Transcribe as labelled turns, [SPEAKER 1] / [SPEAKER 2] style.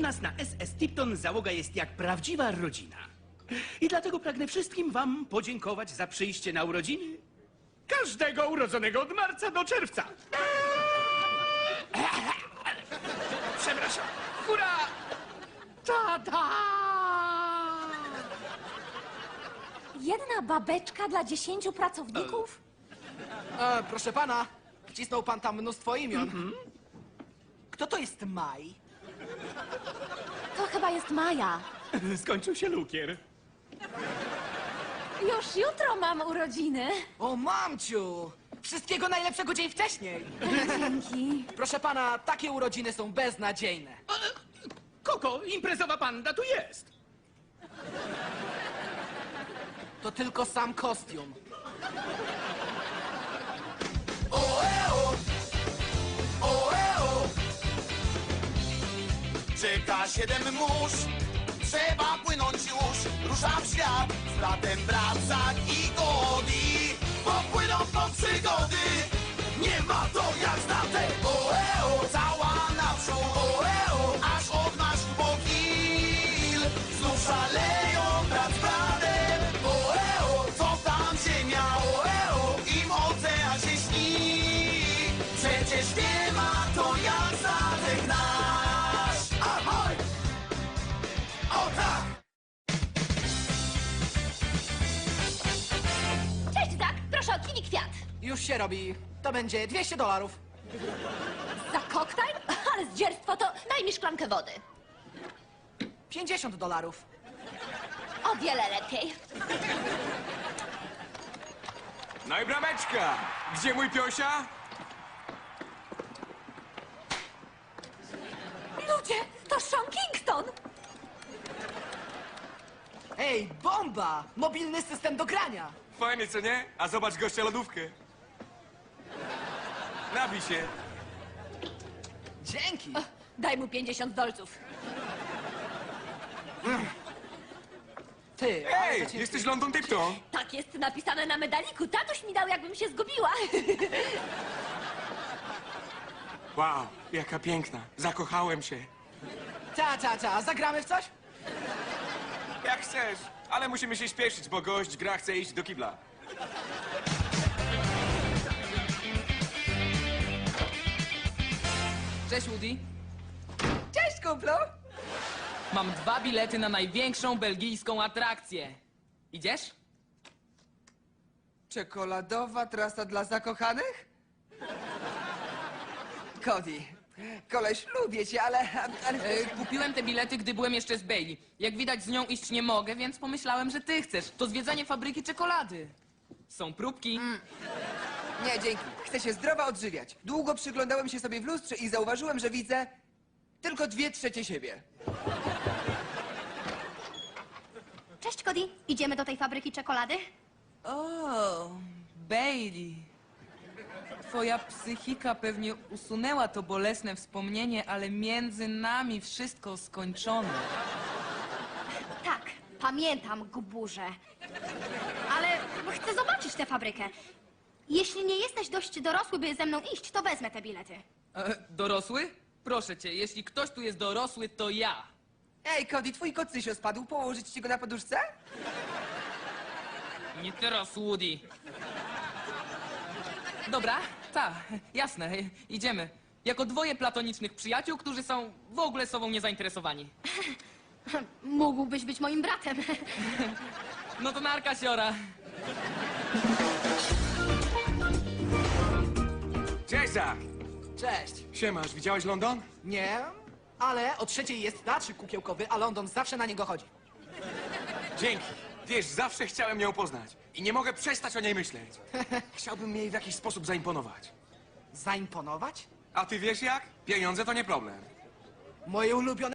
[SPEAKER 1] nas na SS Tipton załoga jest jak prawdziwa rodzina. I dlatego pragnę wszystkim wam podziękować za przyjście na urodziny każdego urodzonego od marca do czerwca. Przepraszam. Hurra! Ta-da!
[SPEAKER 2] Jedna babeczka dla dziesięciu pracowników?
[SPEAKER 3] E, proszę pana, wcisnął pan tam mnóstwo imion. Kto to jest Maj?
[SPEAKER 2] To chyba jest Maja.
[SPEAKER 1] Skończył się lukier.
[SPEAKER 2] Już jutro mam urodziny.
[SPEAKER 3] O, mamciu! Wszystkiego najlepszego dzień wcześniej!
[SPEAKER 2] Dzięki.
[SPEAKER 3] Proszę pana, takie urodziny są beznadziejne.
[SPEAKER 1] Koko, imprezowa panda tu jest.
[SPEAKER 3] To tylko sam kostium.
[SPEAKER 4] Czeka siedem mórz, trzeba płynąć już. Rusza w świat, z bratem wraca i
[SPEAKER 2] Proszę o kiwi kwiat.
[SPEAKER 3] Już się robi. To będzie 200 dolarów.
[SPEAKER 2] Za koktajl? Ale zdzierstwo to daj mi szklankę wody.
[SPEAKER 3] 50 dolarów.
[SPEAKER 2] O wiele lepiej.
[SPEAKER 5] No i brameczka! Gdzie mój piosia?
[SPEAKER 2] Ludzie, to Sean Kingston.
[SPEAKER 3] Ej, bomba! Mobilny system do grania.
[SPEAKER 5] Fajnie, co nie? A zobacz gościa lodówkę. Nabij się.
[SPEAKER 3] Dzięki.
[SPEAKER 2] Daj mu 50 dolców.
[SPEAKER 3] Ty, ale
[SPEAKER 5] Ej,
[SPEAKER 3] to cię-
[SPEAKER 5] jesteś London Tipton.
[SPEAKER 2] Tak jest napisane na medaliku. Tatuś mi dał, jakbym się zgubiła.
[SPEAKER 5] Wow, jaka piękna. Zakochałem się.
[SPEAKER 3] Ta, ta, ta, zagramy w coś?
[SPEAKER 5] Jak chcesz, ale musimy się śpieszyć, bo gość gra chce iść do kibla.
[SPEAKER 6] Cześć Woody.
[SPEAKER 3] Cześć, kumplu!
[SPEAKER 6] Mam dwa bilety na największą belgijską atrakcję. Idziesz?
[SPEAKER 7] Czekoladowa trasa dla zakochanych? Cody, koleś, lubię cię, ale... ale...
[SPEAKER 6] E, kupiłem te bilety, gdy byłem jeszcze z Bailey. Jak widać, z nią iść nie mogę, więc pomyślałem, że ty chcesz. To zwiedzanie fabryki czekolady. Są próbki.
[SPEAKER 7] Nie, dzięki. Chcę się zdrowo odżywiać. Długo przyglądałem się sobie w lustrze i zauważyłem, że widzę tylko dwie trzecie siebie.
[SPEAKER 8] Cześć, Cody. Idziemy do tej fabryki czekolady?
[SPEAKER 6] O, Bailey. Twoja psychika pewnie usunęła to bolesne wspomnienie, ale między nami wszystko skończone.
[SPEAKER 8] Tak, pamiętam, guburze. Ale chcę zobaczyć tę fabrykę. Jeśli nie jesteś dość dorosły, by ze mną iść, to wezmę te bilety.
[SPEAKER 6] E, dorosły? Proszę cię, jeśli ktoś tu jest dorosły, to ja.
[SPEAKER 7] Ej, Cody, twój kocysio spadł. Położyć ci go na poduszce?
[SPEAKER 6] Nie teraz, Woody. Dobra, tak, jasne, idziemy. Jako dwoje platonicznych przyjaciół, którzy są w ogóle sobą niezainteresowani.
[SPEAKER 8] Mógłbyś być moim bratem.
[SPEAKER 6] No to narka siora.
[SPEAKER 5] Cześć, Zach.
[SPEAKER 3] Cześć.
[SPEAKER 5] Siemasz, widziałeś London?
[SPEAKER 3] Nie, ale o trzeciej jest teatrzyk kukiełkowy, a London zawsze na niego chodzi.
[SPEAKER 5] Dzięki. Wiesz, zawsze chciałem ją poznać. I nie mogę przestać o niej myśleć. Chciałbym jej w jakiś sposób zaimponować.
[SPEAKER 3] Zaimponować?
[SPEAKER 5] A ty wiesz jak? Pieniądze to nie problem.
[SPEAKER 3] Moje ulubione